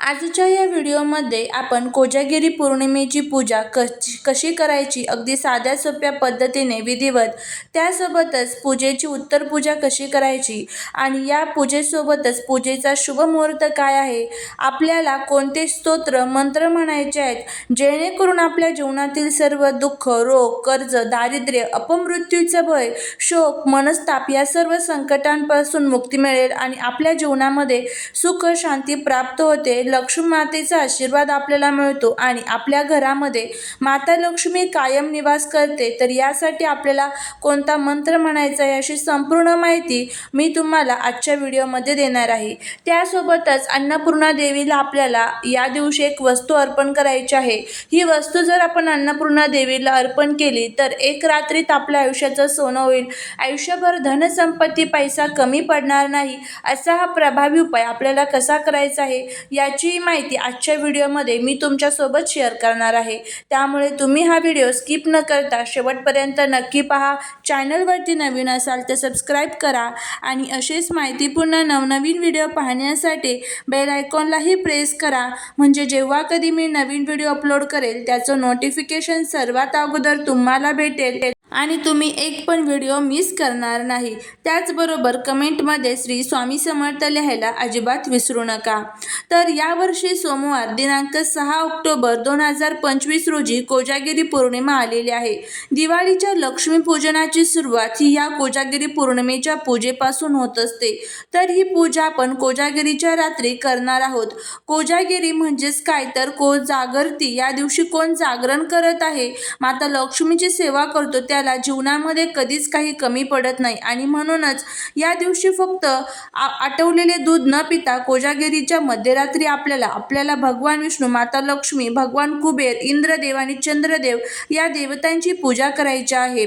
आजच्या या व्हिडिओमध्ये आपण कोजागिरी पौर्णिमेची पूजा कशी कशी करायची अगदी साध्या सोप्या पद्धतीने विधिवत त्यासोबतच पूजेची उत्तर पूजा कशी करायची आणि या पूजेसोबतच पूजेचा शुभ मुहूर्त काय आहे आपल्याला कोणते स्तोत्र मंत्र म्हणायचे आहेत जेणेकरून आपल्या जीवनातील सर्व दुःख रोग कर्ज दारिद्र्य अपमृत्यूचं भय शोक मनस्ताप या सर्व संकटांपासून मुक्ती मिळेल आणि आपल्या जीवनामध्ये सुख शांती प्राप्त होते लक्ष्मी मातेचा आशीर्वाद आपल्याला मिळतो आणि आपल्या घरामध्ये माता लक्ष्मी कायम निवास करते तर यासाठी आपल्याला कोणता मंत्र म्हणायचा याची संपूर्ण माहिती मी तुम्हाला आजच्या व्हिडिओमध्ये देणार आहे. त्यासोबतच अन्नपूर्णा देवीला आपल्याला या दिवशी एक वस्तू अर्पण करायची आहे. ही वस्तू जर आपण अन्नपूर्णा देवीला अर्पण केली तर एक रात्रीत आपल्या आयुष्याचं सोनं होईल. आयुष्यभर धनसंपत्ती पैसा कमी पडणार नाही असा हा प्रभावी उपाय आपल्याला कसा करायचा आहे या याची माहिती आजच्या व्हिडिओमध्ये मी तुमच्यासोबत शेअर करणार आहे. त्यामुळे तुम्ही हा व्हिडिओ स्किप न करता शेवटपर्यंत नक्की पहा. चॅनलवरती नवीन असाल तर सबस्क्राईब करा आणि असेच माहितीपूर्ण नवनवीन व्हिडिओ पाहण्यासाठी बेल आयकॉनलाही प्रेस करा. म्हणजे जेव्हा कधी मी नवीन व्हिडिओ अपलोड करेल त्याचं नोटिफिकेशन सर्वात अगोदर तुम्हाला भेटेल. आणि तुम्ही एक पण व्हिडिओ मिस करणार नाही. त्याचबरोबर कमेंटमध्ये श्री स्वामी समर्थ लिहायला अजिबात विसरू नका. तर यावर्षी सोमवार दिनांक सहा ऑक्टोबर दोन हजार पंचवीस रोजी कोजागिरी पौर्णिमा आलेली आहे. दिवाळीच्या लक्ष्मीपूजनाची सुरुवात ही या कोजागिरी पौर्णिमेच्या पूजेपासून होत असते. तर ही पूजा आपण कोजागिरीच्या रात्री करणार आहोत. कोजागिरी म्हणजेच काय? तर को जागरती. या दिवशी कोण जागरण करत आहे? माता लक्ष्मीची सेवा करतो. त्याला जीवनामध्ये कधीच काही कमी पडत नाही. आणि म्हणूनच या दिवशी फक्त आटवलेले दूध न पिता कोजागिरीच्या मध्यरात्री आपल्याला आपल्याला भगवान विष्णू माता लक्ष्मी भगवान कुबेर इंद्रदेव आणि चंद्रदेव या देवतांची पूजा करायची आहे.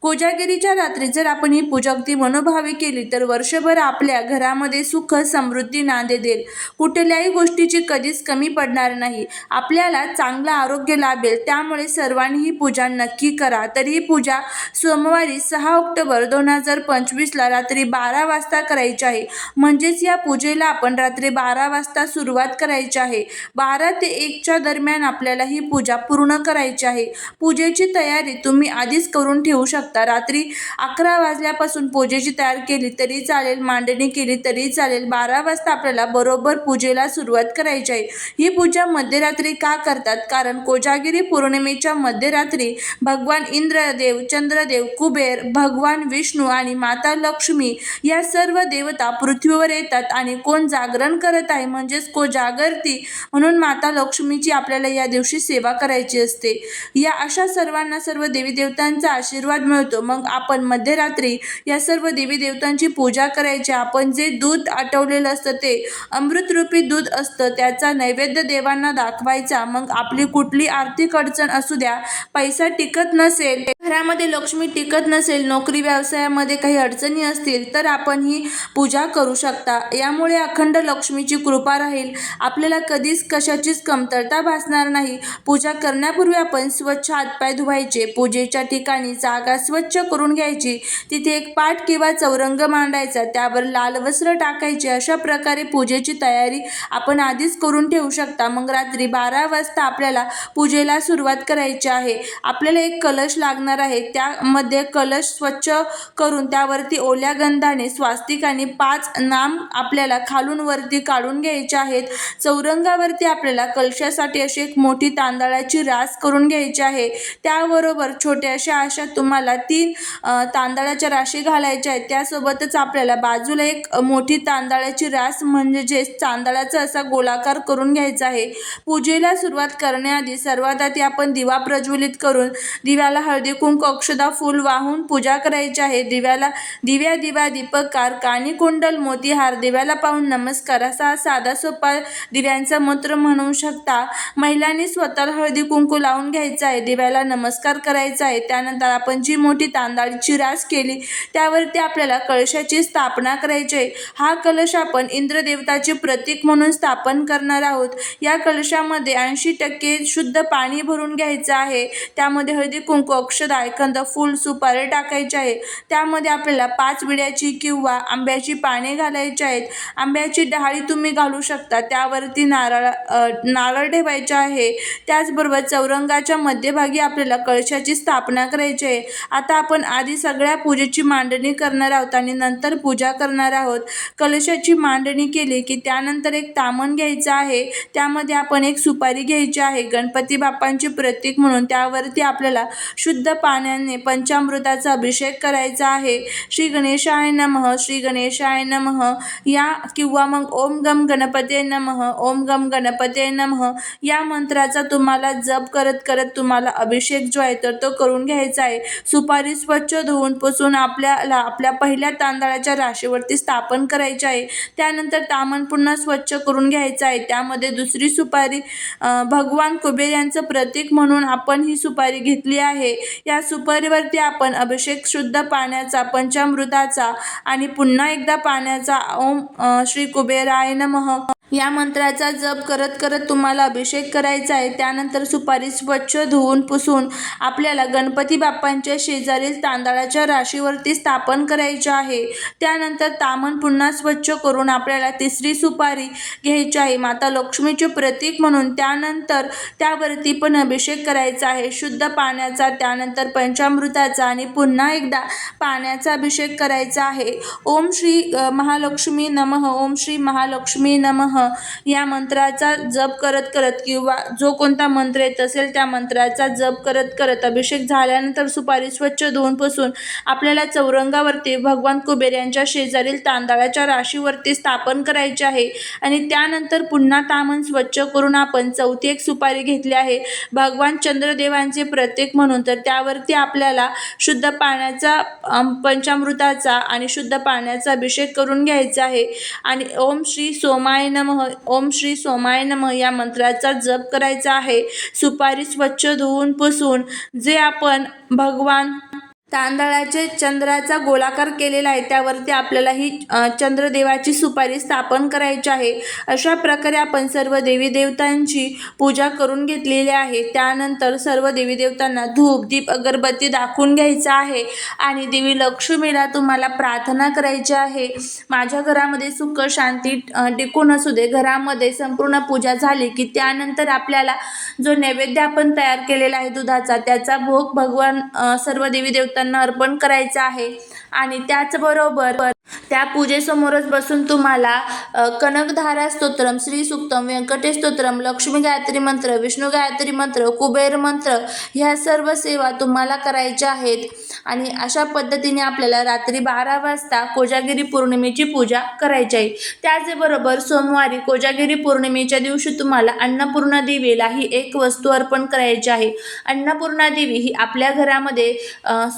कोजागिरीच्या रात्री जर आपण ही पूजा अगदी मनोभावे केली तर वर्षभर आपल्या घरामध्ये सुख समृद्धी नांदे देईल. कुठल्याही गोष्टीची कधीच कमी पडणार नाही. आपल्याला चांगलं आरोग्य लाभेल. त्यामुळे सर्वांनी ही पूजा नक्की करा. तर ही पूजा पूजा. सोमवारी सहा ऑक्टोबर दोन हजार पंचवीसला रात्री बारा वाजता करायची आहे. म्हणजेच या पूजेला आपण रात्री बारा वाजता सुरुवात करायची आहे. बारा ते एकच्या दरम्यान आपल्याला ही पूजा पूर्ण करायची आहे. पूजेची तयारी तुम्ही आधीच करून ठेवू शकता. रात्री अकरा वाजल्यापासून पूजेची तयार केली तरी चालेल मांडणी केली तरी चालेल. बारा वाजता आपल्याला बरोबर पूजेला सुरुवात करायची आहे. ही पूजा मध्यरात्री का करतात? कारण कोजागिरी पौर्णिमेच्या मध्यरात्री भगवान देव चंद्रदेव कुबेर भगवान विष्णू आणि माता लक्ष्मी या सर्व देवता पृथ्वीवर येतात आणि कोण जागरण करत आहे म्हणजेच को जागरती म्हणून माता लक्ष्मीची आपल्याला या दिवशी सेवा करायची असते. या अशा सर्वांना सर्व देवी देवतांचा आशीर्वाद मिळतो. मग आपण मध्यरात्री या सर्व देवी देवतांची पूजा करायची. आपण जे दूध आटवलेलं असतं ते अमृतरूपी दूध असतं. त्याचा नैवेद्य देवांना दाखवायचा. मग आपली कुठली आर्थिक अडचण असू द्या पैसा टिकत नसेल घरामध्ये लक्ष्मी टिकत नसेल नोकरी व्यवसायामध्ये काही अडचणी असतील तर आपण ही पूजा करू शकता. यामुळे अखंड लक्ष्मीची कृपा राहील. आपल्याला कधीच कशाचीच कमतरता भासणार नाही. पूजा करण्यापूर्वी आपण स्वच्छ हातपाय धुवायचे. पूजेच्या ठिकाणी जागा स्वच्छ करून घ्यायची. तिथे एक पाट किंवा चौरंग मांडायचा. त्यावर लाल वस्त्र टाकायचे. अशा प्रकारे पूजेची तयारी आपण आधीच करून ठेवू शकता. मग रात्री बारा वाजता आपल्याला पूजेला सुरुवात करायची आहे. आपल्याला एक कलश लागणार आहे. त्यामध्ये कलश स्वच्छ करून त्यावरती ओल्या गंधाने स्वास्तिक आणि पाच नाम आपल्याला खालून वरती काढून घ्यायचे आहेत. चौरंगावरती आपल्याला कलशासाठी अशी एक मोठी तांदळाची रास करून घ्यायची आहे. त्याबरोबर छोट्याशा अशा तुम्हाला तीन तांदळाच्या राशी घालायच्या आहेत. त्यासोबतच आपल्याला बाजूला एक मोठी तांदळाची रास म्हणजे जे तांदळाचा असा गोलाकार करून घ्यायचा आहे. पूजेला सुरुवात करण्याआधी सर्वात आधी आपण दिवा प्रज्वलित करून दिव्याला हळदी कुंकू अक्षदा फूल वाहून पूजा करायची आहे. दिव्याला दिव्या दिवा दीपकार कानी कुंडल मोतीहार दिव्याला पाहून नमस्कार. असा साधा सोपा दिव्यांचा मंत्र म्हणू शकता. महिलांनी स्वतःला हळदी कुंकू लावून घ्यायचा आहे. दिव्याला नमस्कार करायचा आहे. त्यानंतर आपण जी मोठी तांदळाची रास केली त्यावरती आपल्याला कळशाची स्थापना करायची आहे. हा कलश आपण इंद्रदेवताचे प्रतीक म्हणून स्थापन करणार आहोत. या कलशामध्ये ऐंशी टक्के शुद्ध पाणी भरून घ्यायचं आहे. त्यामध्ये हळदी कुंकू अक्षदा एखादं फुल सुपारी टाकायचे आहे त्यामध्ये आपल्याला पाच विड्याची किंवा आंब्याची पाने घालायची आहेत. आंब्याची डहाळी तुम्ही घालू शकता. त्यावरती नारळ नारळ ठेवायचे आहे. त्याचबरोबर चौरंगाच्या मध्यभागी आपल्याला कळशाची स्थापना करायची आहे. आता आपण आधी सगळ्या पूजेची मांडणी करणार आहोत आणि नंतर पूजा करणार आहोत. कलशाची मांडणी केली की त्यानंतर एक तामण घ्यायचं आहे. त्यामध्ये आपण एक सुपारी घ्यायची आहे. गणपती बाप्पांचे प्रतीक म्हणून त्यावरती आपल्याला शुद्ध पाण्याने पंचामृताचा अभिषेक करायचा आहे. श्री गणेशाय नमः श्री गणेशाय नमः. या किंवा मग ओम गम गणपते नमः ओम गम गणपते नमः. या मंत्राचा तुम्हाला जप करत करत तुम्हाला अभिषेक जो आहे तर तो करून घ्यायचा आहे. सुपारी स्वच्छ धुवून पुसून आपल्याला आपल्या पहिल्या तांदळाच्या राशीवरती स्थापन करायचे आहे. त्यानंतर तामण पुन्हा स्वच्छ करून घ्यायचं आहे. त्यामध्ये दुसरी सुपारी भगवान कुबेर यांचं प्रतीक म्हणून आपण ही सुपारी घेतली आहे. या सुपारीवरती आपण अभिषेक शुद्ध पाण्याचा पंचामृताचा आणि पुन्हा एकदा पाण्याचा ओम श्री कुबेराय नमः. या मंत्राचा जप करत करत तुम्हाला अभिषेक करायचा आहे. त्यानंतर सुपारी स्वच्छ धुवून पुसून आपल्याला गणपती बाप्पांच्या शेजारील तांदळाच्या राशीवरती स्थापन करायचे आहे. त्यानंतर तामण पुन्हा स्वच्छ करून आपल्याला तिसरी सुपारी घ्यायची आहे. माता लक्ष्मीचे प्रतीक म्हणून त्यानंतर त्यावरती पण अभिषेक करायचा आहे. शुद्ध पाण्याचा त्यानंतर पंचामृताचा आणि पुन्हा एकदा पाण्याचा अभिषेक करायचा आहे. ओम श्री महालक्ष्मी नमः. ओम श्री महालक्ष्मी नमः. या मंत्राचा जप करत करत किंवा जो कोणता मंत्र येत असेल त्या मंत्राचा जप करत करत अभिषेक झाल्यानंतर सुपारी स्वच्छ धुवून पुसून आपल्याला चौरंगावरती भगवान कुबेर यांच्या शेजारील तांदळाच्या राशीवरती स्थापन करायचे आहे. आणि त्यानंतर पुन्हा तामण स्वच्छ करून आपण चौथी एक सुपारी घेतली आहे. भगवान चंद्रदेवांचे प्रतीक म्हणून तर त्यावरती आपल्याला शुद्ध पाण्याचा पंचामृताचा आणि शुद्ध पाण्याचा अभिषेक करून घ्यायचा आहे. आणि ओम श्री सोमाय नम. ओम श्री सोमाय नमः. या मंत्राचा जप करायचा आहे. सुपारी स्वच्छ धुवून पुसून जे आपण भगवान तांदळाचे चंद्राचा गोलाकार केलेला आहे. त्यावरती आपल्याला ही चंद्रदेवाची सुपारी स्थापन करायची आहे. अशा प्रकारे आपण सर्व देवी देवतांची पूजा करून घेतलेली आहे. त्यानंतर सर्व देवी देवतांना धूप दीप अगरबत्ती दाखवून घ्यायचं आहे. आणि देवी लक्ष्मीला तुम्हाला प्रार्थना करायची आहे. माझ्या घरामध्ये सुख शांती टिकून असू दे. घरामध्ये संपूर्ण पूजा झाली की त्यानंतर आपल्याला जो नैवेद्य आपण तयार केलेला आहे दुधाचा त्याचा भोग भगवान सर्व देवी देवतांना अर्पण करायचं आहे. आणि त्याचबरोबर त्या पूजेसमोरच बसून तुम्हाला कनकधारा स्तोत्रम श्री सुक्तम व्यंकटेश स्तोत्रम लक्ष्मी गायत्री मंत्र विष्णू गायत्री मंत्र कुबेर मंत्र ह्या सर्व सेवा तुम्हाला करायच्या आहेत. आणि अशा पद्धतीने आपल्याला रात्री बारा वाजता कोजागिरी पौर्णिमेची पूजा करायची आहे. त्याचबरोबर सोमवारी कोजागिरी पौर्णिमेच्या दिवशी तुम्हाला अन्नपूर्णा देवीला ही एक वस्तू अर्पण करायची आहे. अन्नपूर्णा देवी ही आपल्या घरामध्ये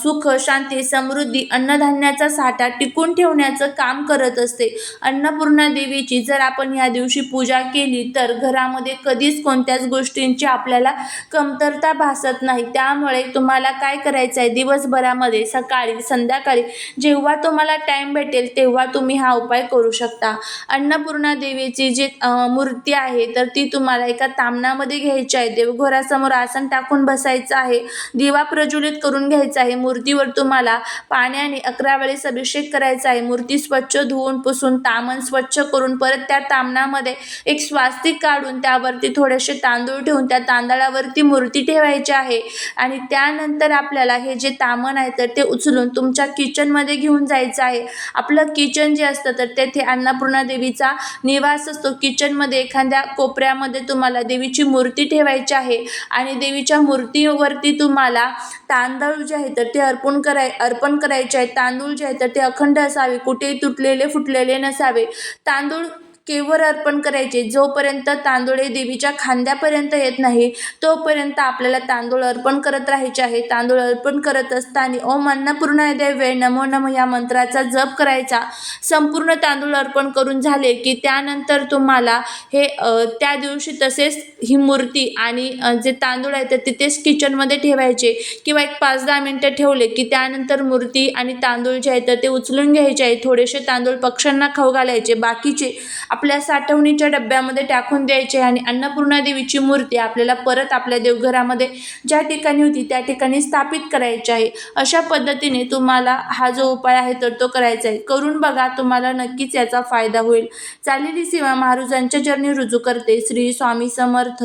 सुख शांती समृद्धी अन्नधान्याचा साठा टिकून ठेवण्याचं काम करत असते. अन्नपूर्णा देवीची जर आपण ह्या दिवशी पूजा केली तर घरामध्ये कधीच कोणत्याच गोष्टींची आपल्याला कमतरता भासत नाही. त्यामुळे तुम्हाला काय करायचं आहे दिवसभरामध्ये सकाळी संध्याकाळी जेव्हा तुम्हाला टाईम भेटेल तेव्हा तुम्ही हा उपाय करू शकता. अन्नपूर्णा देवीची जी मूर्ती आहे तर ती तुम्हाला एका तामणामध्ये घ्यायची आहे. देवघरासमोर आसन टाकून बसायचं आहे. दिवा प्रज्वलित करून घ्यायचा आहे. मूर्तीवर तुम्हाला पाण्याने अकरा वेळेस अभिषेक करायचा आहे. मूर्ती स्वच्छ धुवून पुसून तामण स्वच्छ करून परत त्या तामणामध्ये एक स्वास्तिक काढून त्यावरती थोडेसे तांदूळ ठेवून त्या तांदळावरती मूर्ती ठेवायची आहे. आणि त्यानंतर आपल्याला हे जे तामण आहे तर ते उचलून तुमच्या किचनमध्ये घेऊन जायचं आहे. आपलं किचन जे असतं तर तेथे अन्नपूर्णा देवीचा निवास असतो. किचनमध्ये एखाद्या कोपऱ्यामध्ये तुम्हाला देवीची मूर्ती ठेवायची आहे. आणि देवीच्या मूर्तीवरती तुम्हाला तांदूळ जे आहे तर ते अर्पण कराय अर्पण करायचे आहे. तांदूळ जे आहे तर ते अखंड असावे. कुठेही तुटलेले फुटलेले नसावे. तांदूळ केवर अर्पण करायचे. जोपर्यंत तांदूळ हे देवीच्या खांद्यापर्यंत येत नाही तोपर्यंत आपल्याला तांदूळ अर्पण करत राहायचे आहे. तांदूळ अर्पण करत असताना ओम अन्नपूर्णाय देवे नमो नम या मंत्राचा जप करायचा. संपूर्ण तांदूळ अर्पण करून झाले की त्यानंतर तुम्हाला हे त्या दिवशी तसेच ही मूर्ती आणि जे तांदूळ आहे ते तिथेच किचनमध्ये ठेवायचे किंवा एक पाच दहा मिनटं ठेवले की त्यानंतर मूर्ती आणि तांदूळ जे आहे तर ते उचलून घ्यायचे आहे. थोडेसे तांदूळ पक्ष्यांना खाऊ घालायचे. बाकीचे आपल्या साठवणीच्या डब्यामध्ये टाकून द्यायचे आणि अन्नपूर्णा देवीची मूर्ती आपल्याला परत आपल्या देवघरामध्ये ज्या ठिकाणी होती त्या ठिकाणी स्थापित करायची आहे. अशा पद्धतीने तुम्हाला हा जो उपाय आहे तर तो करायचा आहे. करून बघा तुम्हाला नक्कीच याचा फायदा होईल. चालेली सेवा महाराजांच्या जर्नी रुजू करते. श्री स्वामी समर्थ.